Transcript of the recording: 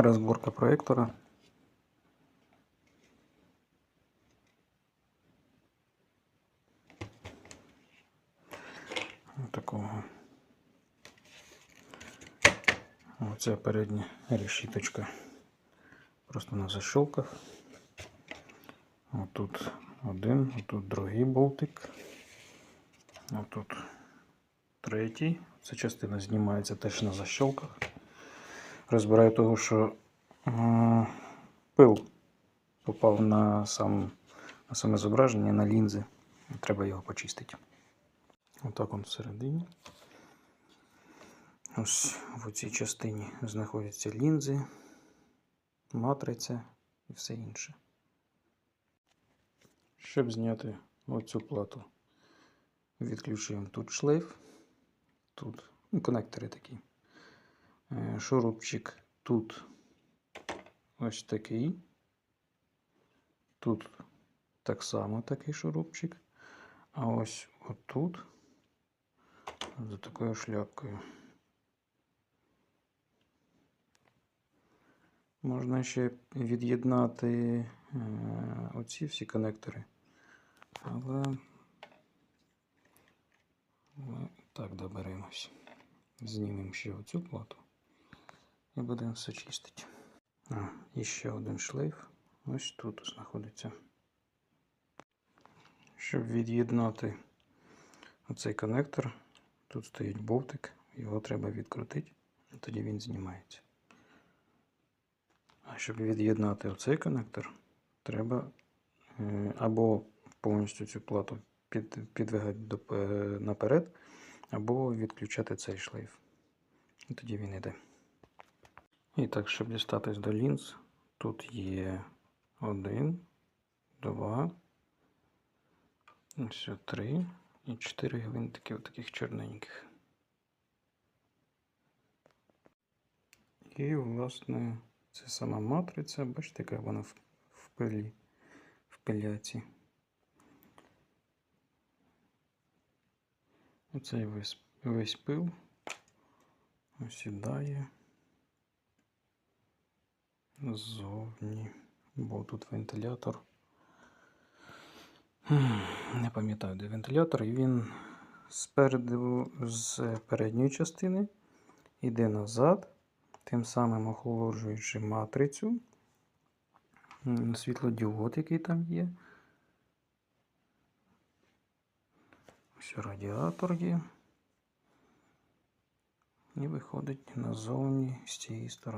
Розборка проєктора. Такого. Оце передня решіточка. Просто на защолках. Отут один, отут другий болтик. Отут третій. Ця частина знімається теж на защолках. Розбираю того, що е, пил попав на, сам, на саме зображення, на лінзи. Треба його почистити. Отак он всередині. Ось в цій частині знаходяться лінзи, матриця і все інше. Щоб зняти оцю плату, відключуємо тут шлейф, тут ну, конектори такі. Е, Шурупчик тут ось такий. Тут так само такий шурупчик. А ось отут за такою шляпкою. Можна ще від'єднати е, оці всі конектори. Але ми так доберемось. Знімемо ще оцю плату і будемо все чистити. А, і ще один шлейф. Ось тут знаходиться. Щоб від'єднати оцей коннектор, тут стоїть болтик, його треба відкрутити, і тоді він знімається. А щоб від'єднати оцей коннектор, треба е, або повністю цю плату під, підвигати е, наперед, або відключати цей шлейф. І тоді він йде. І так, щоб дістатись до лінз, тут є один, два, ось три і чотири гвинтики таких чорненьких. І, власне, це сама матриця, бачите, яка вона в, пилі, в пиляці. Оцей весь, весь пил осідає ззовні, бо тут вентилятор. Не пам'ятаю, де вентилятор, і він спереду з передньої частини йде назад, тим самим охолоджуючи матрицю, світлодіод, який там є. Ось радіатор є. І виходить назовні з цієї сторони.